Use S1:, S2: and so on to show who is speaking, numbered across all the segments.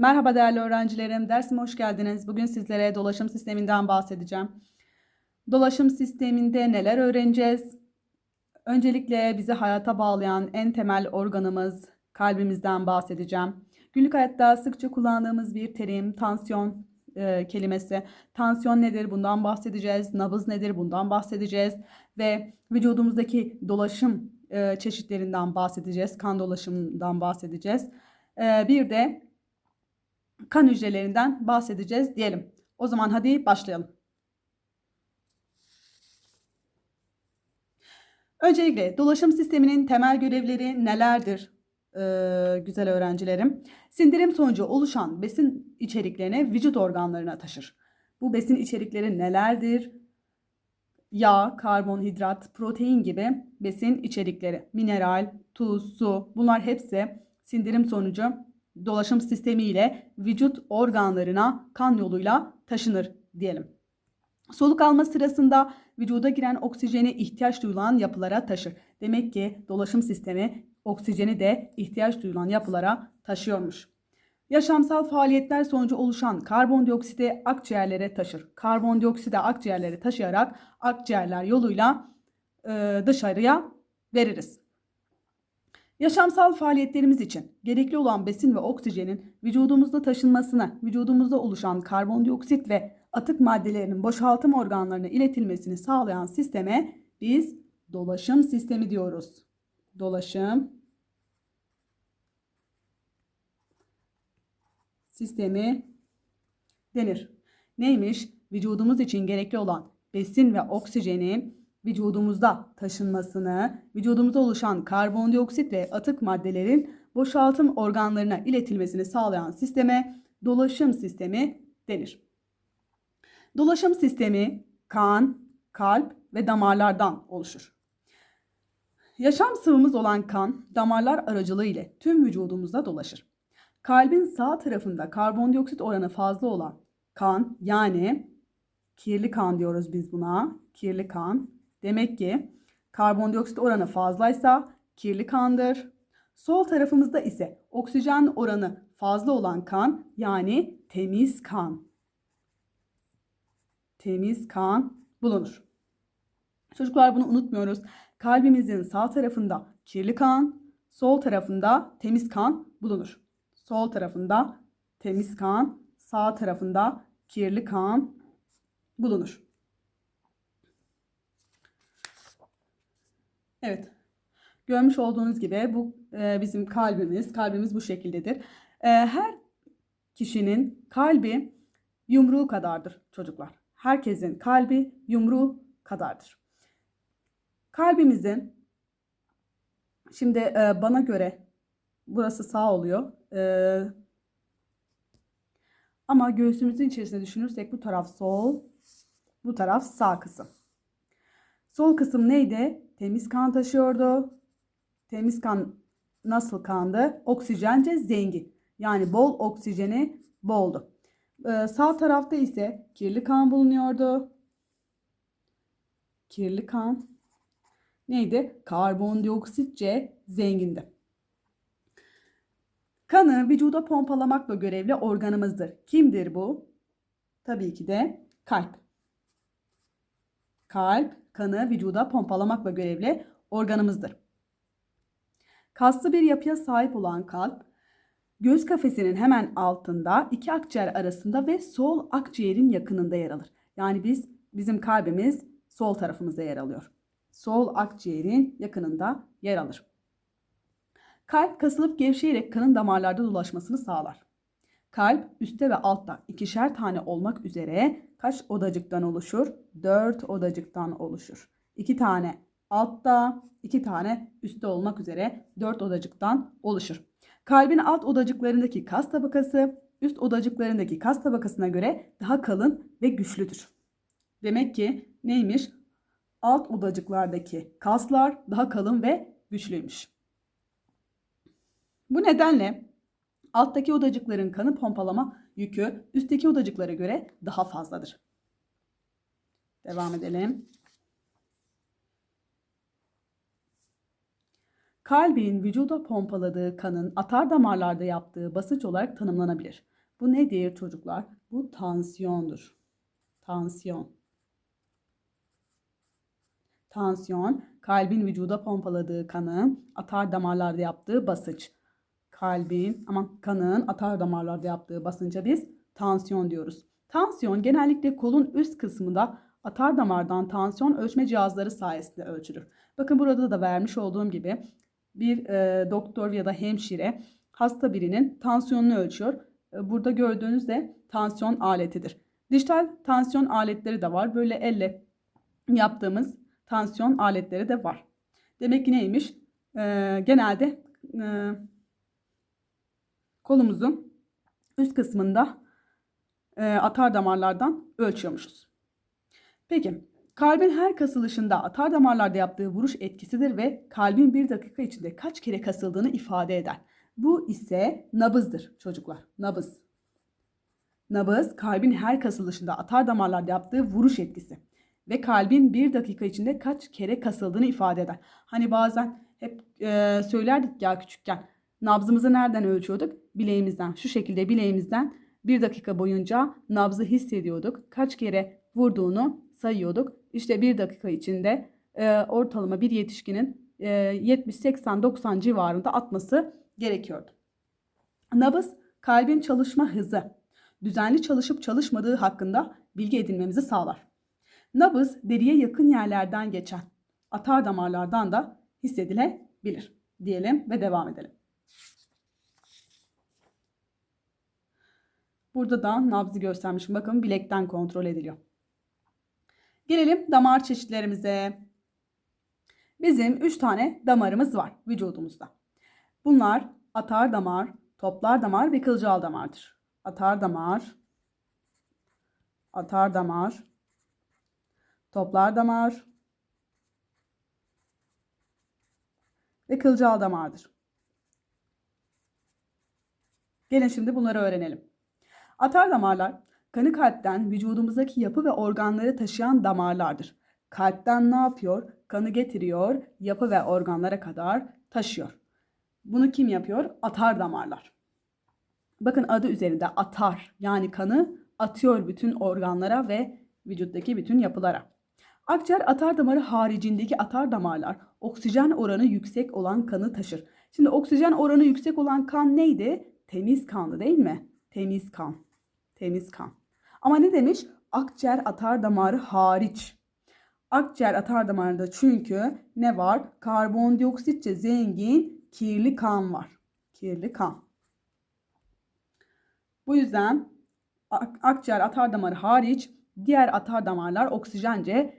S1: Merhaba değerli öğrencilerim, dersime hoş geldiniz. Bugün sizlere dolaşım sisteminden bahsedeceğim. Dolaşım sisteminde neler öğreneceğiz? Öncelikle bizi hayata bağlayan en temel organımız kalbimizden bahsedeceğim. Günlük hayatta sıkça kullandığımız bir terim tansiyon e, kelimesi. Tansiyon nedir? Bundan bahsedeceğiz. Nabız nedir? Bundan bahsedeceğiz. Ve vücudumuzdaki dolaşım e, çeşitlerinden bahsedeceğiz. Kan dolaşımından bahsedeceğiz. E, bir de kan hücrelerinden bahsedeceğiz diyelim. O zaman hadi başlayalım. Öncelikle dolaşım sisteminin temel görevleri nelerdir ee, güzel öğrencilerim? Sindirim sonucu oluşan besin içeriklerini vücut organlarına taşır. Bu besin içerikleri nelerdir? Yağ, karbonhidrat, protein gibi besin içerikleri, mineral, tuz, su bunlar hepsi sindirim sonucu dolaşım sistemi ile vücut organlarına kan yoluyla taşınır diyelim. Soluk alma sırasında vücuda giren oksijeni ihtiyaç duyulan yapılara taşır. Demek ki dolaşım sistemi oksijeni de ihtiyaç duyulan yapılara taşıyormuş. Yaşamsal faaliyetler sonucu oluşan karbondioksiti akciğerlere taşır. Karbondioksiti akciğerlere taşıyarak akciğerler yoluyla e, dışarıya veririz. Yaşamsal faaliyetlerimiz için gerekli olan besin ve oksijenin vücudumuzda taşınmasını, vücudumuzda oluşan karbondioksit ve atık maddelerinin boşaltım organlarına iletilmesini sağlayan sisteme biz dolaşım sistemi diyoruz. Dolaşım sistemi denir. Neymiş? Vücudumuz için gerekli olan besin ve oksijeni vücudumuzda taşınmasını, vücudumuzda oluşan karbondioksit ve atık maddelerin boşaltım organlarına iletilmesini sağlayan sisteme dolaşım sistemi denir. Dolaşım sistemi kan, kalp ve damarlardan oluşur. Yaşam sıvımız olan kan damarlar aracılığı ile tüm vücudumuzda dolaşır. Kalbin sağ tarafında karbondioksit oranı fazla olan kan yani kirli kan diyoruz biz buna. Kirli kan Demek ki karbondioksit oranı fazlaysa kirli kandır. Sol tarafımızda ise oksijen oranı fazla olan kan yani temiz kan. Temiz kan bulunur. Çocuklar bunu unutmuyoruz. Kalbimizin sağ tarafında kirli kan, sol tarafında temiz kan bulunur. Sol tarafında temiz kan, sağ tarafında kirli kan bulunur. Evet. Görmüş olduğunuz gibi bu e, bizim kalbimiz. Kalbimiz bu şekildedir. E, her kişinin kalbi yumruğu kadardır çocuklar. Herkesin kalbi yumruğu kadardır. Kalbimizin şimdi e, bana göre burası sağ oluyor. E, ama göğsümüzün içerisinde düşünürsek bu taraf sol, bu taraf sağ kısım. Sol kısım neydi? Temiz kan taşıyordu. Temiz kan nasıl kandı? Oksijence zengin. Yani bol oksijeni boldu. Ee, sağ tarafta ise kirli kan bulunuyordu. Kirli kan neydi? Karbondioksitçe zengindi. Kanı vücuda pompalamakla görevli organımızdır. Kimdir bu? Tabii ki de kalp. Kalp kanı vücuda pompalamakla görevli organımızdır. Kaslı bir yapıya sahip olan kalp, göz kafesinin hemen altında iki akciğer arasında ve sol akciğerin yakınında yer alır. Yani biz bizim kalbimiz sol tarafımızda yer alıyor. Sol akciğerin yakınında yer alır. Kalp kasılıp gevşeyerek kanın damarlarda dolaşmasını sağlar. Kalp üstte ve altta ikişer tane olmak üzere kaç odacıktan oluşur? Dört odacıktan oluşur. İki tane altta, iki tane üstte olmak üzere dört odacıktan oluşur. Kalbin alt odacıklarındaki kas tabakası üst odacıklarındaki kas tabakasına göre daha kalın ve güçlüdür. Demek ki neymiş? Alt odacıklardaki kaslar daha kalın ve güçlüymüş. Bu nedenle alttaki odacıkların kanı pompalama yükü üstteki odacıklara göre daha fazladır. Devam edelim. Kalbin vücuda pompaladığı kanın atar damarlarda yaptığı basınç olarak tanımlanabilir. Bu nedir çocuklar? Bu tansiyondur. Tansiyon. Tansiyon, kalbin vücuda pompaladığı kanın atar damarlarda yaptığı basınç. Kalbin, aman kanın atar damarlarda yaptığı basınca biz tansiyon diyoruz. Tansiyon genellikle kolun üst kısmında atar damardan tansiyon ölçme cihazları sayesinde ölçülür. Bakın burada da vermiş olduğum gibi bir e, doktor ya da hemşire hasta birinin tansiyonunu ölçüyor. E, burada gördüğünüz de tansiyon aletidir. Dijital tansiyon aletleri de var. Böyle elle yaptığımız tansiyon aletleri de var. Demek ki neymiş? E, genelde e, kolumuzun üst kısmında e, atar damarlardan ölçüyormuşuz. Peki kalbin her kasılışında atar damarlarda yaptığı vuruş etkisidir ve kalbin bir dakika içinde kaç kere kasıldığını ifade eder. Bu ise nabızdır çocuklar. Nabız. Nabız kalbin her kasılışında atar damarlarda yaptığı vuruş etkisi ve kalbin bir dakika içinde kaç kere kasıldığını ifade eder. Hani bazen hep e, söylerdik ya küçükken nabzımızı nereden ölçüyorduk? Bileğimizden. Şu şekilde bileğimizden bir dakika boyunca nabzı hissediyorduk. Kaç kere vurduğunu sayıyorduk. İşte bir dakika içinde e, ortalama bir yetişkinin e, 70-80-90 civarında atması gerekiyordu. Nabız kalbin çalışma hızı, düzenli çalışıp çalışmadığı hakkında bilgi edinmemizi sağlar. Nabız deriye yakın yerlerden geçen atar damarlardan da hissedilebilir diyelim ve devam edelim. Burada da nabzı göstermişim. Bakın bilekten kontrol ediliyor. Gelelim damar çeşitlerimize. Bizim 3 tane damarımız var vücudumuzda. Bunlar atar damar, toplar damar ve kılcal damardır. Atar damar, atar damar, toplar damar ve kılcal damardır. Gelin şimdi bunları öğrenelim. Atar damarlar kanı kalpten vücudumuzdaki yapı ve organları taşıyan damarlardır. Kalpten ne yapıyor? Kanı getiriyor, yapı ve organlara kadar taşıyor. Bunu kim yapıyor? Atar damarlar. Bakın adı üzerinde atar yani kanı atıyor bütün organlara ve vücuttaki bütün yapılara. Akciğer atar damarı haricindeki atar damarlar oksijen oranı yüksek olan kanı taşır. Şimdi oksijen oranı yüksek olan kan neydi? Temiz kandı değil mi? Temiz kan. Temiz kan. Ama ne demiş? Akciğer atar damarı hariç. Akciğer atar damarında çünkü ne var? Karbondioksitçe zengin kirli kan var. Kirli kan. Bu yüzden akciğer atar damarı hariç diğer atar damarlar oksijence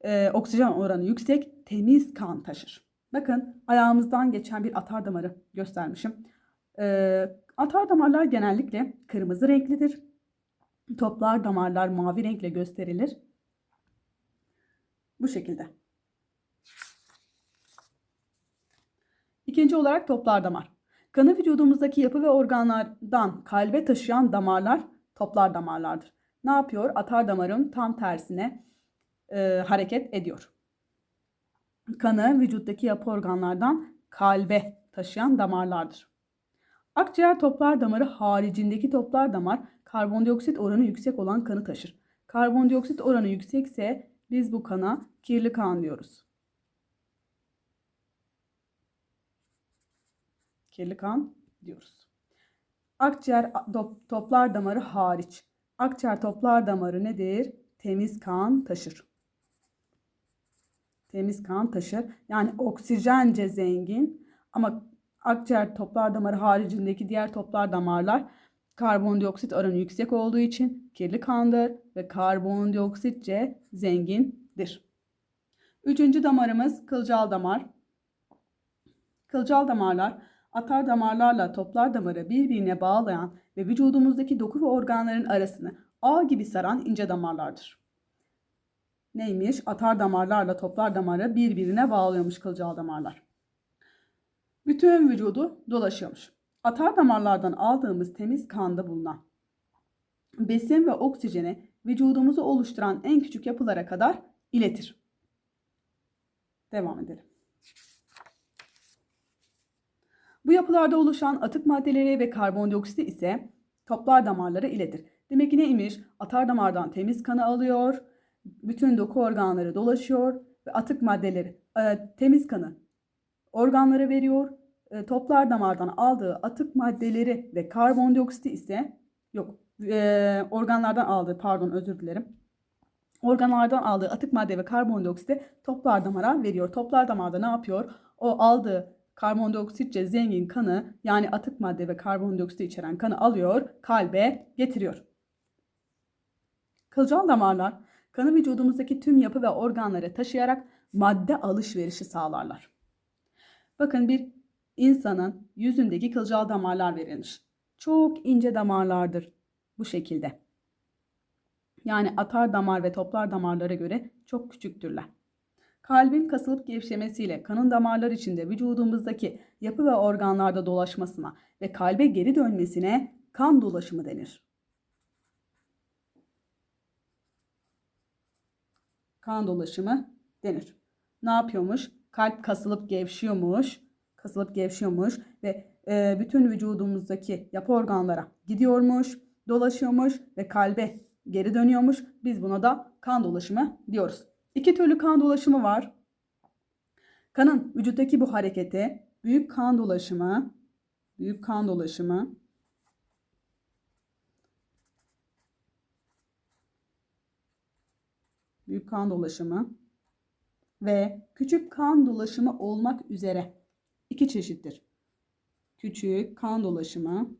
S1: e, oksijen oranı yüksek temiz kan taşır. Bakın ayağımızdan geçen bir atar damarı göstermişim. E, atar damarlar genellikle kırmızı renklidir. Toplar damarlar mavi renkle gösterilir. Bu şekilde. İkinci olarak toplar damar. Kanı vücudumuzdaki yapı ve organlardan kalbe taşıyan damarlar toplar damarlardır. Ne yapıyor? Atar damarın tam tersine e, hareket ediyor. Kanı vücuttaki yapı organlardan kalbe taşıyan damarlardır. Akciğer toplar damarı haricindeki toplar damar karbondioksit oranı yüksek olan kanı taşır. Karbondioksit oranı yüksekse biz bu kana kirli kan diyoruz. Kirli kan diyoruz. Akciğer toplar damarı hariç. Akciğer toplar damarı nedir? Temiz kan taşır. Temiz kan taşır. Yani oksijence zengin ama akciğer toplar damarı haricindeki diğer toplar damarlar karbondioksit oranı yüksek olduğu için kirli kandır ve karbondioksitçe zengindir. Üçüncü damarımız kılcal damar. Kılcal damarlar atar damarlarla toplar damarı birbirine bağlayan ve vücudumuzdaki doku ve organların arasını ağ gibi saran ince damarlardır. Neymiş? Atar damarlarla toplar damarı birbirine bağlıyormuş kılcal damarlar. Bütün vücudu dolaşıyormuş. Atar damarlardan aldığımız temiz kanda bulunan besin ve oksijeni vücudumuzu oluşturan en küçük yapılara kadar iletir. Devam edelim. Bu yapılarda oluşan atık maddeleri ve karbondioksit ise toplar damarları iledir. Demek ki neymiş? Atar damardan temiz kanı alıyor, bütün doku organları dolaşıyor ve atık maddeleri, e, temiz kanı organlara veriyor. E, toplar damardan aldığı atık maddeleri ve karbondioksiti ise yok e, organlardan aldığı pardon özür dilerim. Organlardan aldığı atık madde ve karbondioksiti toplar damara veriyor. Toplar damarda ne yapıyor? O aldığı karbondioksitçe zengin kanı yani atık madde ve karbondioksit içeren kanı alıyor, kalbe getiriyor. Kılcal damarlar kanı vücudumuzdaki tüm yapı ve organları taşıyarak madde alışverişi sağlarlar. Bakın bir insanın yüzündeki kılcal damarlar verilmiş. Çok ince damarlardır bu şekilde. Yani atar damar ve toplar damarlara göre çok küçüktürler. Kalbin kasılıp gevşemesiyle kanın damarlar içinde vücudumuzdaki yapı ve organlarda dolaşmasına ve kalbe geri dönmesine kan dolaşımı denir. Kan dolaşımı denir. Ne yapıyormuş? Kalp kasılıp gevşiyormuş. Kasılıp gevşiyormuş ve e, bütün vücudumuzdaki yapı organlara gidiyormuş, dolaşıyormuş ve kalbe geri dönüyormuş. Biz buna da kan dolaşımı diyoruz. İki türlü kan dolaşımı var. Kanın vücuttaki bu hareketi büyük kan dolaşımı, büyük kan dolaşımı büyük kan dolaşımı ve küçük kan dolaşımı olmak üzere iki çeşittir. Küçük kan dolaşımı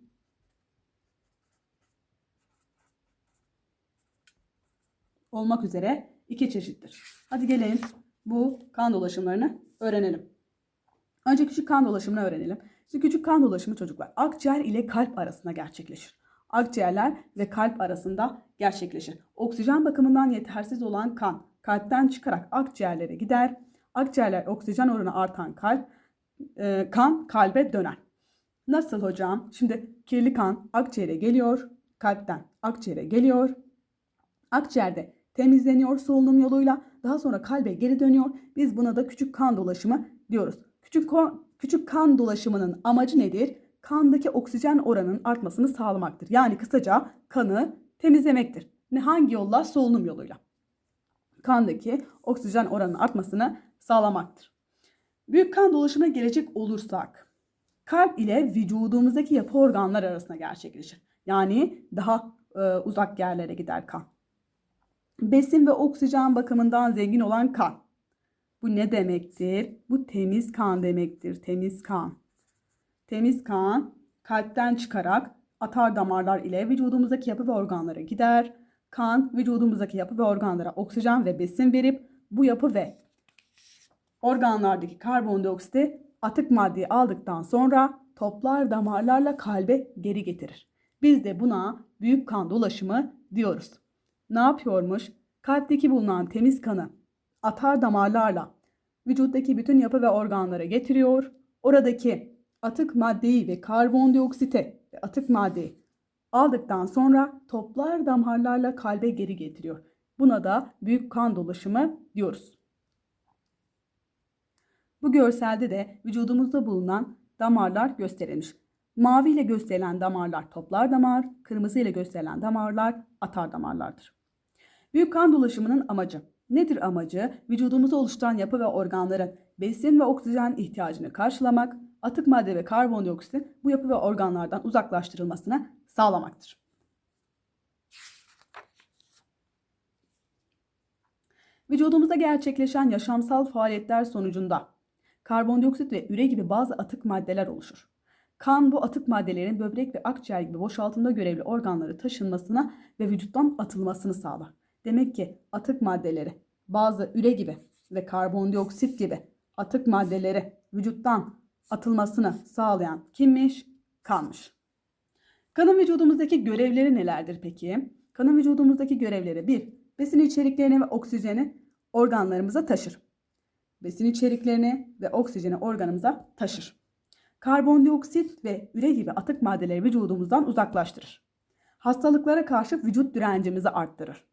S1: olmak üzere iki çeşittir. Hadi gelin bu kan dolaşımlarını öğrenelim. Önce küçük kan dolaşımını öğrenelim. Şimdi küçük kan dolaşımı çocuklar akciğer ile kalp arasında gerçekleşir. Akciğerler ve kalp arasında gerçekleşir. Oksijen bakımından yetersiz olan kan kalpten çıkarak akciğerlere gider. Akciğerler oksijen oranı artan kalp e, kan kalbe döner. Nasıl hocam? Şimdi kirli kan akciğere geliyor, kalpten akciğere geliyor. Akciğerde temizleniyor solunum yoluyla. Daha sonra kalbe geri dönüyor. Biz buna da küçük kan dolaşımı diyoruz. Küçük küçük kan dolaşımının amacı nedir? Kandaki oksijen oranının artmasını sağlamaktır. Yani kısaca kanı temizlemektir. Ne hangi yolla? Solunum yoluyla. Kandaki oksijen oranının artmasını sağlamaktır. Büyük kan dolaşımına gelecek olursak, kalp ile vücudumuzdaki yapı organlar arasında gerçekleşir. Yani daha e, uzak yerlere gider kan. Besin ve oksijen bakımından zengin olan kan. Bu ne demektir? Bu temiz kan demektir. Temiz kan. Temiz kan kalpten çıkarak atar damarlar ile vücudumuzdaki yapı ve organlara gider. Kan vücudumuzdaki yapı ve organlara oksijen ve besin verip bu yapı ve organlardaki karbondioksiti atık maddeyi aldıktan sonra toplar damarlarla kalbe geri getirir. Biz de buna büyük kan dolaşımı diyoruz. Ne yapıyormuş? Kalpteki bulunan temiz kanı atar damarlarla vücuttaki bütün yapı ve organlara getiriyor. Oradaki atık maddeyi ve karbondioksite ve atık maddeyi aldıktan sonra toplar damarlarla kalbe geri getiriyor. Buna da büyük kan dolaşımı diyoruz. Bu görselde de vücudumuzda bulunan damarlar gösterilmiş. Mavi ile gösterilen damarlar toplar damar, kırmızı ile gösterilen damarlar atar damarlardır. Büyük kan dolaşımının amacı. Nedir amacı? Vücudumuzu oluşturan yapı ve organların besin ve oksijen ihtiyacını karşılamak, atık madde ve karbondioksitin bu yapı ve organlardan uzaklaştırılmasını sağlamaktır. Vücudumuzda gerçekleşen yaşamsal faaliyetler sonucunda karbondioksit ve üre gibi bazı atık maddeler oluşur. Kan bu atık maddelerin böbrek ve akciğer gibi boşaltımda görevli organları taşınmasına ve vücuttan atılmasını sağlar. Demek ki atık maddeleri bazı üre gibi ve karbondioksit gibi atık maddeleri vücuttan atılmasını sağlayan kimmiş? Kanmış. Kanın vücudumuzdaki görevleri nelerdir peki? Kanın vücudumuzdaki görevleri bir, besin içeriklerini ve oksijeni organlarımıza taşır. Besin içeriklerini ve oksijeni organımıza taşır. Karbondioksit ve üre gibi atık maddeleri vücudumuzdan uzaklaştırır. Hastalıklara karşı vücut direncimizi arttırır.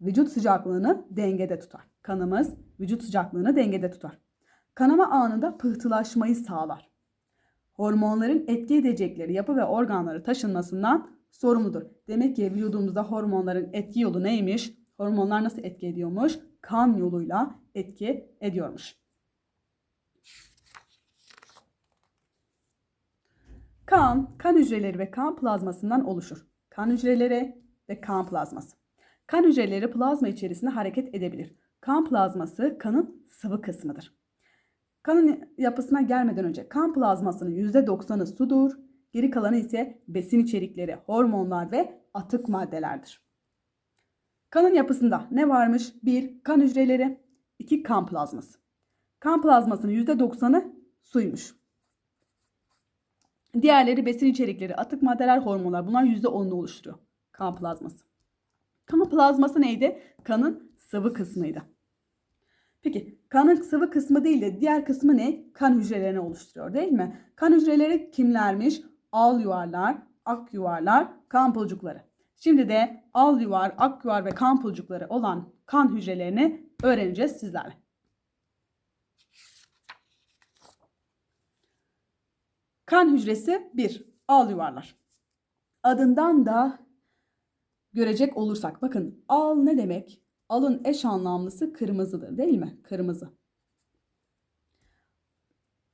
S1: Vücut sıcaklığını dengede tutar. Kanımız vücut sıcaklığını dengede tutar. Kanama anında pıhtılaşmayı sağlar. Hormonların etki edecekleri yapı ve organları taşınmasından sorumludur. Demek ki vücudumuzda hormonların etki yolu neymiş? Hormonlar nasıl etki ediyormuş? Kan yoluyla etki ediyormuş. Kan, kan hücreleri ve kan plazmasından oluşur. Kan hücreleri ve kan plazması. Kan hücreleri plazma içerisinde hareket edebilir. Kan plazması kanın sıvı kısmıdır. Kanın yapısına gelmeden önce kan plazmasının %90'ı sudur, geri kalanı ise besin içerikleri, hormonlar ve atık maddelerdir. Kanın yapısında ne varmış? 1. Kan hücreleri, 2. Kan plazması. Kan plazmasının %90'ı suymuş. Diğerleri besin içerikleri, atık maddeler, hormonlar. Bunlar %10'unu oluşturuyor. Kan plazması. Kan plazması neydi? Kanın sıvı kısmıydı. Peki kanın sıvı kısmı değil de diğer kısmı ne? Kan hücrelerini oluşturuyor değil mi? Kan hücreleri kimlermiş? Al yuvarlar, ak yuvarlar, kan pulcukları. Şimdi de al yuvar, ak yuvar ve kan pulcukları olan kan hücrelerini öğreneceğiz sizlerle. Kan hücresi 1. Al yuvarlar. Adından da görecek olursak bakın al ne demek? Alın eş anlamlısı kırmızıdır değil mi? Kırmızı.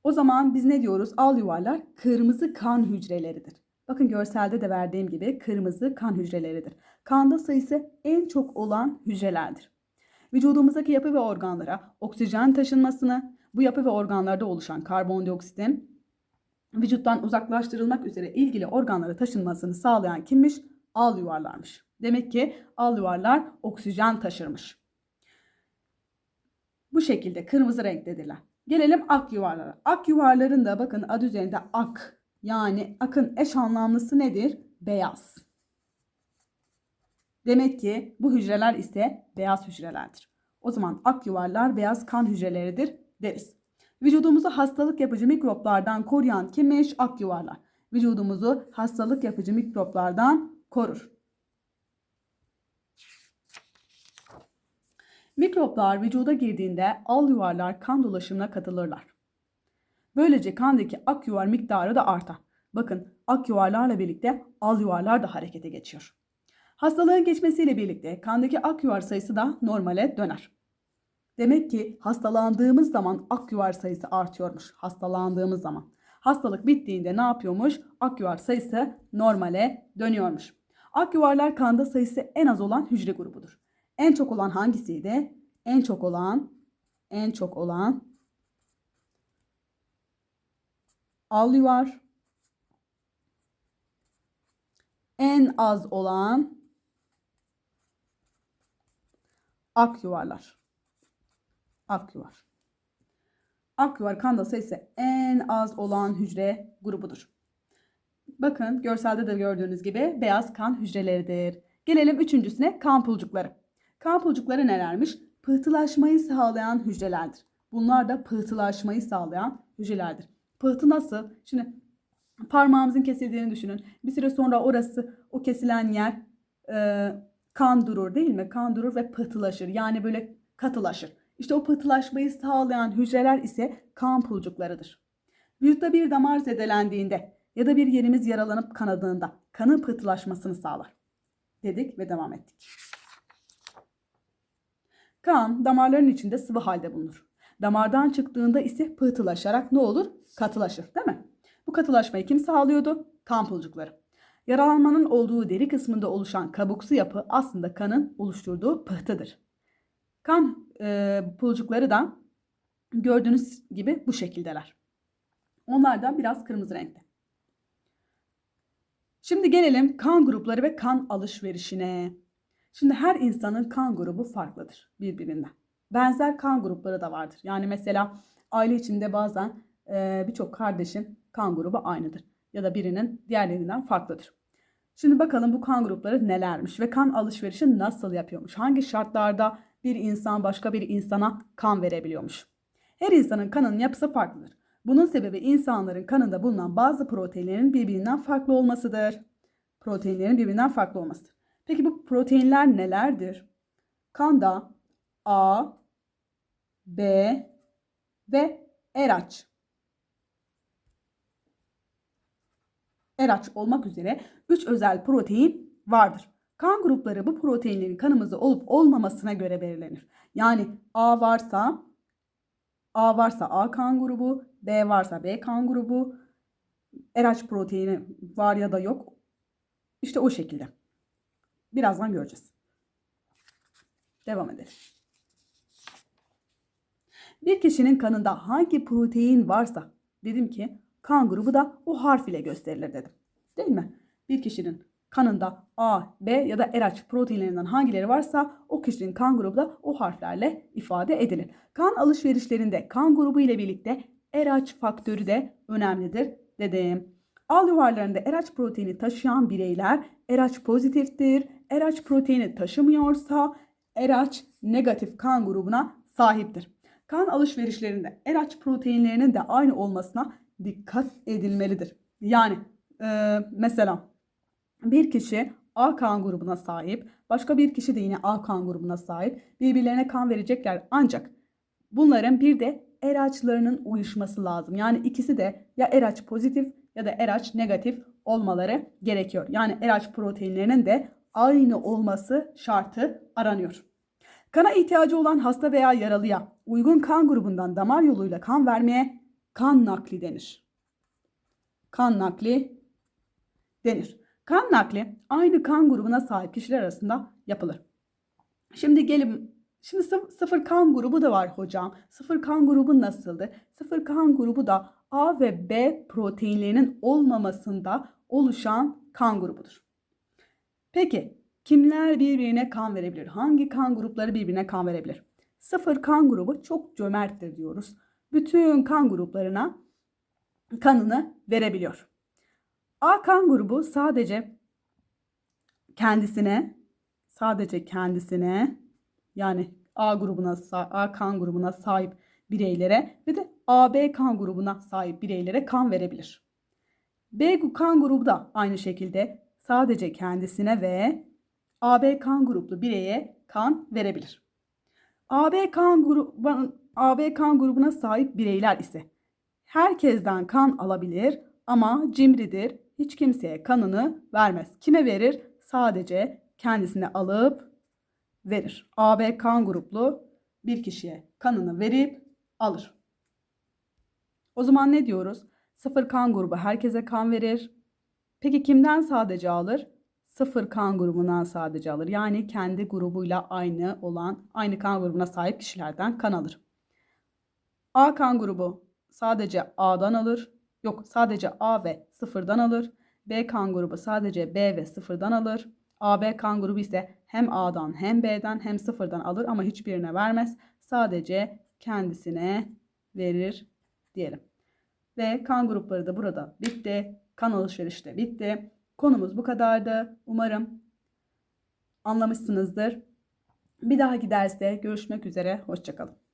S1: O zaman biz ne diyoruz? Al yuvarlar kırmızı kan hücreleridir. Bakın görselde de verdiğim gibi kırmızı kan hücreleridir. Kanda sayısı en çok olan hücrelerdir. Vücudumuzdaki yapı ve organlara oksijen taşınmasını, bu yapı ve organlarda oluşan karbondioksitin vücuttan uzaklaştırılmak üzere ilgili organlara taşınmasını sağlayan kimmiş? Al yuvarlarmış. Demek ki al yuvarlar oksijen taşırmış. Bu şekilde kırmızı renktedirler. Gelelim ak yuvarlara. Ak yuvarların da bakın adı üzerinde ak yani akın eş anlamlısı nedir? Beyaz. Demek ki bu hücreler ise beyaz hücrelerdir. O zaman ak yuvarlar beyaz kan hücreleridir deriz. Vücudumuzu hastalık yapıcı mikroplardan koruyan kimmiş? Ak yuvarlar. Vücudumuzu hastalık yapıcı mikroplardan korur. Mikroplar vücuda girdiğinde al yuvarlar kan dolaşımına katılırlar. Böylece kandaki ak yuvar miktarı da artar. Bakın ak yuvarlarla birlikte al yuvarlar da harekete geçiyor. Hastalığın geçmesiyle birlikte kandaki ak yuvar sayısı da normale döner. Demek ki hastalandığımız zaman ak yuvar sayısı artıyormuş. Hastalandığımız zaman. Hastalık bittiğinde ne yapıyormuş? Ak yuvar sayısı normale dönüyormuş. Ak yuvarlar kanda sayısı en az olan hücre grubudur. En çok olan hangisiydi? En çok olan, en çok olan al yuvar. En az olan ak yuvarlar. Ak yuvar. Ak yuvar kanda sayısı en az olan hücre grubudur. Bakın görselde de gördüğünüz gibi beyaz kan hücreleridir. Gelelim üçüncüsüne kan pulcukları. Kan pulcukları nelermiş? Pıhtılaşmayı sağlayan hücrelerdir. Bunlar da pıhtılaşmayı sağlayan hücrelerdir. Pıhtı nasıl? Şimdi parmağımızın kesildiğini düşünün. Bir süre sonra orası o kesilen yer e, kan durur değil mi? Kan durur ve pıhtılaşır. Yani böyle katılaşır. İşte o pıhtılaşmayı sağlayan hücreler ise kan pulcuklarıdır. Vücutta bir damar zedelendiğinde ya da bir yerimiz yaralanıp kanadığında kanın pıhtılaşmasını sağlar. Dedik ve devam ettik. Kan damarların içinde sıvı halde bulunur. Damardan çıktığında ise pıhtılaşarak ne olur? Katılaşır değil mi? Bu katılaşmayı kim sağlıyordu? Kan pulcukları. Yaralanmanın olduğu deri kısmında oluşan kabuksu yapı aslında kanın oluşturduğu pıhtıdır. Kan e, pulcukları da gördüğünüz gibi bu şekildeler. Onlar da biraz kırmızı renkte. Şimdi gelelim kan grupları ve kan alışverişine. Şimdi her insanın kan grubu farklıdır birbirinden. Benzer kan grupları da vardır. Yani mesela aile içinde bazen e, birçok kardeşin kan grubu aynıdır. Ya da birinin diğerlerinden farklıdır. Şimdi bakalım bu kan grupları nelermiş ve kan alışverişi nasıl yapıyormuş? Hangi şartlarda bir insan başka bir insana kan verebiliyormuş? Her insanın kanının yapısı farklıdır. Bunun sebebi insanların kanında bulunan bazı proteinlerin birbirinden farklı olmasıdır. Proteinlerin birbirinden farklı olmasıdır. Peki bu proteinler nelerdir? Kanda A, B ve RH. RH olmak üzere 3 özel protein vardır. Kan grupları bu proteinlerin kanımızda olup olmamasına göre belirlenir. Yani A varsa A varsa A kan grubu, B varsa B kan grubu, RH proteini var ya da yok. İşte o şekilde. Birazdan göreceğiz. Devam edelim. Bir kişinin kanında hangi protein varsa dedim ki kan grubu da o harf ile gösterilir dedim. Değil mi? Bir kişinin kanında A, B ya da RH proteinlerinden hangileri varsa o kişinin kan grubu da o harflerle ifade edilir. Kan alışverişlerinde kan grubu ile birlikte RH faktörü de önemlidir dedim. Al yuvarlarında RH proteini taşıyan bireyler RH pozitiftir. RH proteini taşımıyorsa RH negatif kan grubuna sahiptir. Kan alışverişlerinde RH proteinlerinin de aynı olmasına dikkat edilmelidir. Yani e, mesela bir kişi A kan grubuna sahip, başka bir kişi de yine A kan grubuna sahip. Birbirlerine kan verecekler ancak bunların bir de RH'larının uyuşması lazım. Yani ikisi de ya RH pozitif ya da RH negatif olmaları gerekiyor. Yani RH proteinlerinin de aynı olması şartı aranıyor. Kana ihtiyacı olan hasta veya yaralıya uygun kan grubundan damar yoluyla kan vermeye kan nakli denir. Kan nakli denir. Kan nakli aynı kan grubuna sahip kişiler arasında yapılır. Şimdi gelin şimdi sıfır kan grubu da var hocam. Sıfır kan grubu nasıldı? Sıfır kan grubu da A ve B proteinlerinin olmamasında oluşan kan grubudur. Peki kimler birbirine kan verebilir? Hangi kan grupları birbirine kan verebilir? Sıfır kan grubu çok cömerttir diyoruz. Bütün kan gruplarına kanını verebiliyor. A kan grubu sadece kendisine sadece kendisine yani A grubuna A kan grubuna sahip bireylere ve de AB kan grubuna sahip bireylere kan verebilir. B kan grubu da aynı şekilde sadece kendisine ve AB kan gruplu bireye kan verebilir. AB kan grubu AB kan grubuna sahip bireyler ise herkesten kan alabilir ama cimridir. Hiç kimseye kanını vermez. Kime verir? Sadece kendisine alıp verir. AB kan gruplu bir kişiye kanını verip alır. O zaman ne diyoruz? Sıfır kan grubu herkese kan verir. Peki kimden sadece alır? Sıfır kan grubundan sadece alır. Yani kendi grubuyla aynı olan, aynı kan grubuna sahip kişilerden kan alır. A kan grubu sadece A'dan alır. Yok sadece A ve sıfırdan alır. B kan grubu sadece B ve sıfırdan alır. AB kan grubu ise hem A'dan hem B'den hem sıfırdan alır ama hiçbirine vermez. Sadece kendisine verir diyelim. Ve kan grupları da burada bitti. Kan alışverişi de bitti. Konumuz bu kadardı. Umarım anlamışsınızdır. Bir dahaki derste görüşmek üzere. Hoşçakalın.